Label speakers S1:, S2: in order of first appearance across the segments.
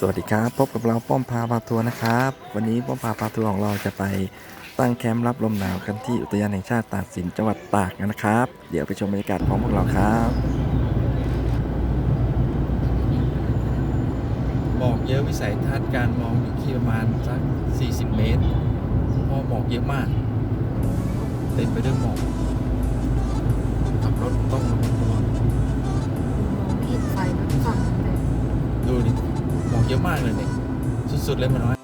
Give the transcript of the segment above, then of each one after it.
S1: สวัสดีครับพบกับเราป้อมพาพาทัวร์นะครับ วันนี้ป้อมพาพาทัวร์ของเราจะไปตั้งแคมป์รับลมหนาวกันที่อุทยานแห่งชาติตากสินจังหวัดตากกันนะครับ เดี๋ยวไปชมบรรยากาศพร้อมพวกเราครับ
S2: หมอกเยอะวิสัยทัศน์การมองอยู่ที่ประมาณสัก 40 เมตรเพราะหมอกเยอะมาก เต็มไปด้วยหมอกขับร มากเลยเนี่ยสุดๆเลยมันน้อย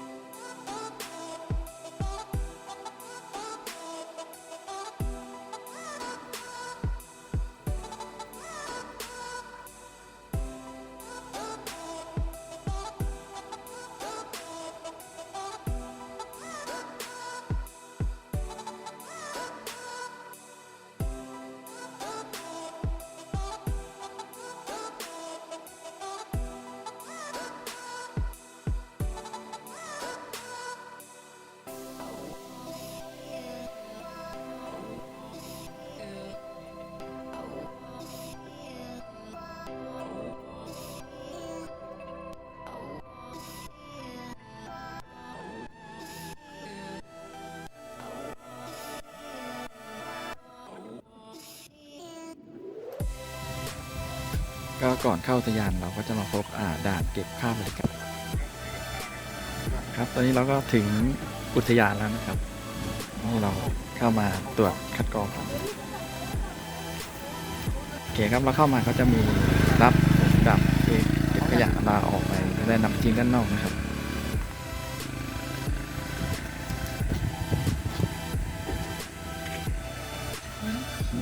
S1: ก็ก่อนเข้าอุทยานเราก็จะมาพบาด่านเก็บค่าบริการครับ ตอนนี้เราก็ถึงอุทยานแล้วนะครับ นี่เราเข้ามาตรวจคัดกรองครับโอเคครับเราเข้ามาก็จะมีรับผมกับเก็บเก็บขยะเราออกไปได้นำทิ้งด้านนอกนะครับ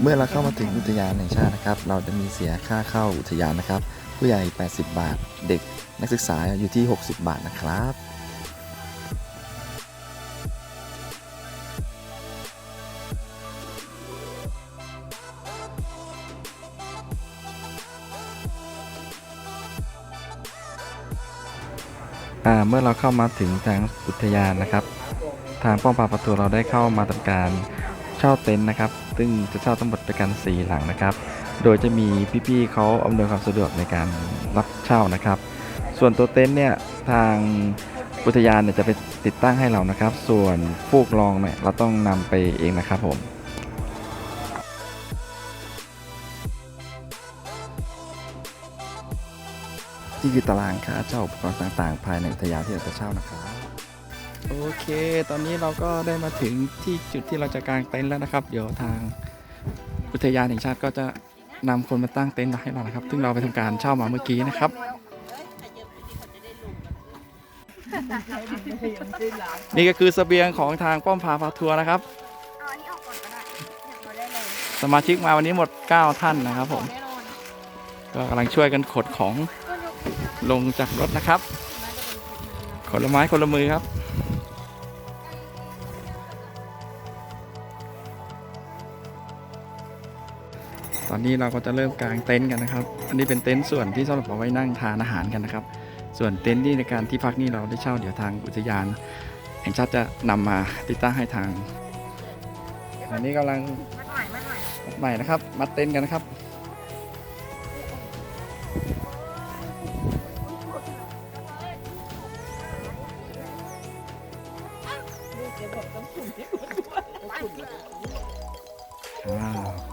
S1: เมื่อเราเข้ามาถึงอุทยานแห่งชาตินะครับ เราจะมีเสียค่าเข้าอุทยานนะครับ ผู้ใหญ่ 80 บาท เด็กนักศึกษาอยู่ที่ 60 บาทนะครับอ่าเมื่อเราเข้ามาถึงทางอุทยานนะครับ ทางป้อมปราบประตูเราได้เข้ามาทำการ เช่าเต็นท์นะครับ ซึ่งจะเช่าทั้งหมดด้วยกัน 4 หลังนะครับ โดยจะมีพี่ๆเขาอำนวยความสะดวกในการรับเช่านะครับ ส่วนตัวเต็นท์เนี่ยทางอุทยานเนี่ยจะไปติดตั้งให้เรานะครับ ส่วนฟูกรองเนี่ยเราต้องนำไปเองนะครับผมที่คือตารางค่าเช่าอุปกรณ์ต่างๆ ภายในอุทยานที่เราจะเช่านะครับ โอเค ตอนนี้เราก็ได้มาถึงที่จุดที่เราจะกางเต็นท์แล้วนะครับ เดี๋ยวทางอุทยานแห่งชาติก็จะนำคนมาตั้งเต็นท์มาให้เรานะครับ ซึ่งเราไปทำการเช่ามาเมื่อกี้นะครับ นี่ก็คือเสบียงของทางป้อมพาพาทัวร์นะครับ
S3: เอาอันนี้ออกก่อนก็ได้เนี่ยเราได้เลย
S1: สมาชิกมาวันนี้หมด 9 ท่านนะครับผมก็กำลังช่วยกันขนของลงจากรถนะครับ คนละไม้คนละมือครับ ตอนนี้เราก็จะเริ่มกางเต็นท์กันนะครับ อันนี้เป็นเต็นท์ส่วนที่สำหรับเอาไว้นั่งทานอาหารกันนะครับ ส่วนเต็นท์ที่ในการที่พักนี่เราได้เช่าเดี๋ยวทางอุทยานแห่งชาติจะนำมาติดตั้งให้ทาง อันนี้กำลัง
S3: มั
S1: ดใหม่นะครับ มัดเต็นท์กันนะครับว้าว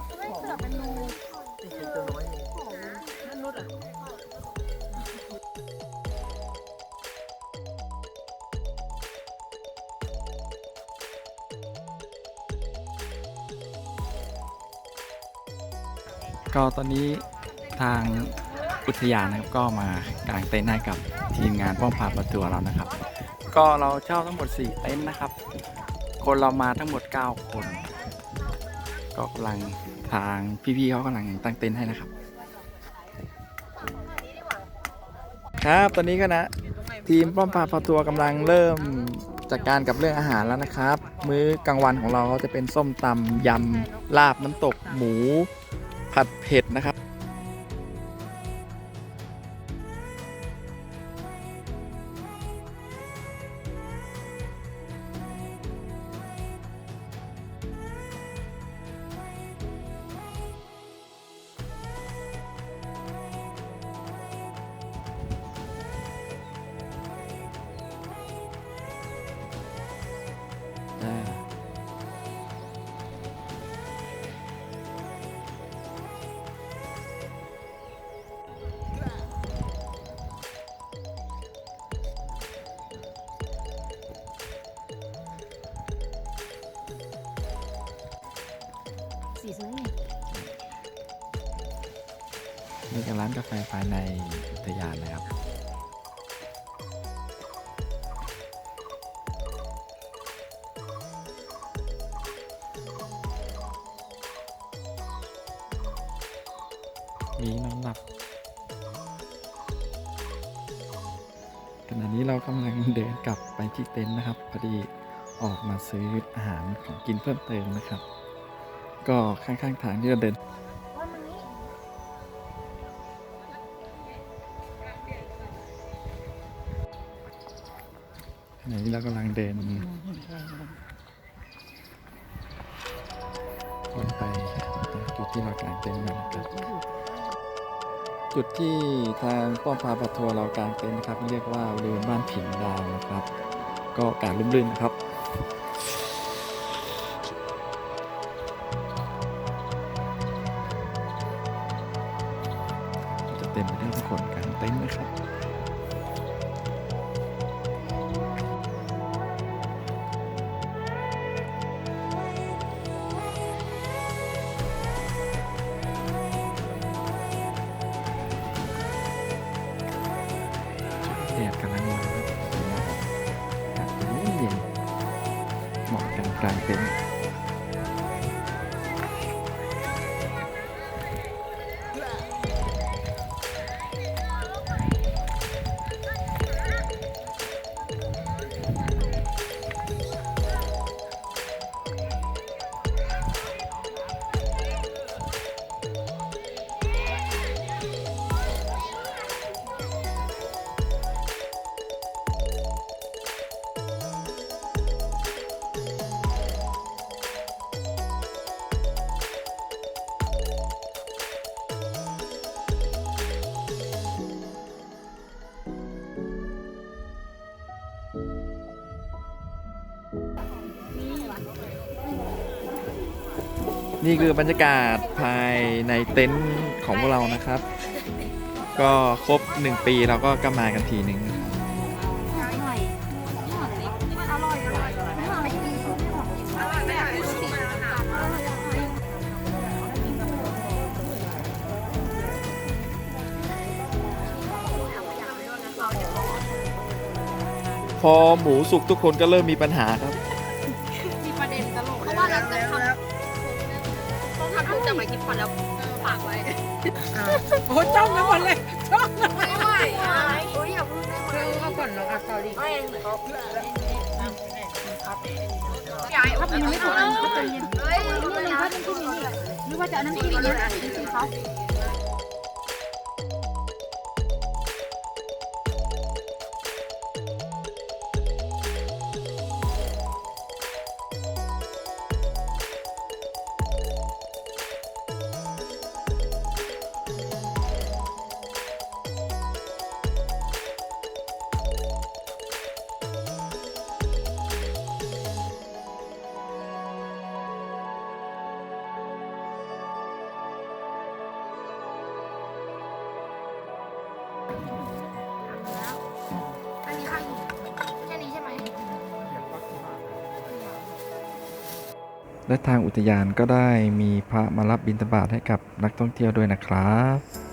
S1: ก็ตอนนี้ทางอุทยานนะครับก็มากางเต็นท์ให้กับทีมงานป้อมพาประตูเรานะครับ ก็เราเช่าทั้งหมด4เต็นท์นะครับ คนเรามาทั้งหมด 9 คน ก็กำลังทางพี่ๆเขากำลังตั้งเต็นท์ให้นะครับ ครับตอนนี้ก็นะทีมป้อมปราบปลาตัวกำลังเริ่มจัดการกับเรื่องอาหารแล้วนะครับ มื้อกลางวันของเราก็จะเป็นส้มตำยำลาบน้ำตกหมู ผัดเผ็ดนะครับ
S3: สวยไง
S1: นี่ก็ร้านกาแฟภายในอุทยานนะครับมีน้ำหนักขณะนี้เรากำลังเดินกลับไปที่เต็นท์นะครับพอดีออกมาซื้ออาหารของกินเพิ่มเติมนะครับ ก็ข้างๆทางที่เราเดินขณะนี้เรากำลังเดินวนไปจุดที่เรากางเต็นท์กันะครับ จุดที่ทางป้อมพาปะทัวร์เรากางเต็นท์นะครับ เรียกว่าบริเวณบ้านผิงดาวนะครับ ก็อากาศรื่นนะครับ เหมาะกันกลางเป็น นี่คือบรรยากาศภายในเต็นท์ของพวกเรานะครับ ก็ครบหนึ่งปีเราก็กลับมากันทีหนึ่งพอหมูสุกทุกคนก็เริ่มมีปัญหาครับ
S3: กจะมาคิดพอแล้วฝากไว้
S4: โอ้จ้องไปหมดเลยจ้อง
S3: ไม่ไหวอะโอ้ยอย่าพูดได้ไหม
S4: เอาก่อนน้องอักษรดี
S3: ไม่เขาย้ายถ้ามันยังไม่ถูกกันก็ใจเย็นเฮ้ยนี่เลยถ้าน้ำจิ้มนี่หรือว่าจะเอาน้ำจิ้มนี้น้ำจิ้มเขา อันนี้ข้างแค่นี้ใช่ไหม
S1: และทางอุทยานก็ได้มีพระมารับบิณฑบาตให้กับนักท่องเที่ยวด้วยนะครับ